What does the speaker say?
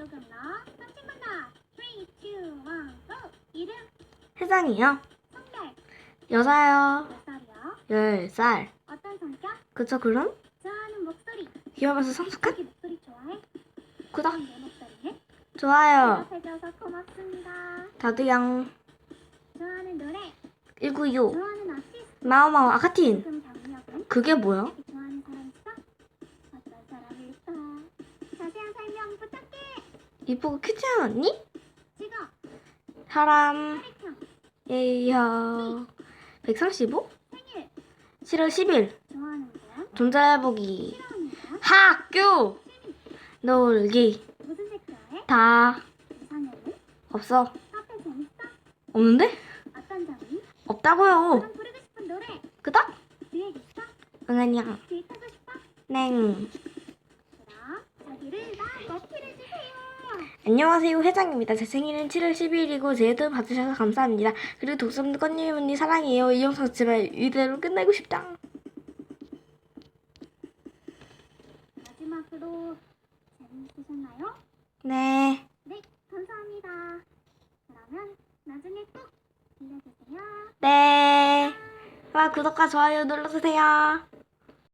녹음러 선친문다 3, 2, 1, GO! 이름 세상이요? 성별 여자요. 몇 살이요? 살. 어떤 성격? 그쵸, 그럼? 좋아하는 목소리 귀여우면서 성숙한? 자기 목소리 좋아해? 구독. 그럼 내 목소리는? 좋아요. 대답해줘서 고맙습니다 다드양. 좋아하는 노래 196. 좋아하는 아티스트 마오마오 아카틴. 지금? 그게 뭐야? 특히 좋아하는 사람 있어? 어떤 사람일까? 자세한 설명 부탁해 이쁘고 큐티한 언니? 직업 사람. 예요. 135? 생일 7월 10일. 좋아하는. 싫어하는 건? 학교. 놀기. 무슨 색 좋아해? 다. 없어. 카페 재밌어? 없는데? 어떤 점이? 없다고요. 그럼 부르고 싶은 노래 그닥? 기획 있어? 응안양. 기획 하고 싶어? 냉. 그럼 자기를 막 어필해주세요 안녕하세요 회장입니다. 제 생일은 7월 10일이고 제 애들 봐주셔서 감사합니다. 그리고 독서님 건님 언니 사랑해요. 이 영상 제발 이대로 끝내고 싶다. 마지막으로 재밌으셨나요? 네. 네 감사합니다 그러면 나중에 꼭 들려주세요 네. 와 구독과 좋아요 눌러주세요.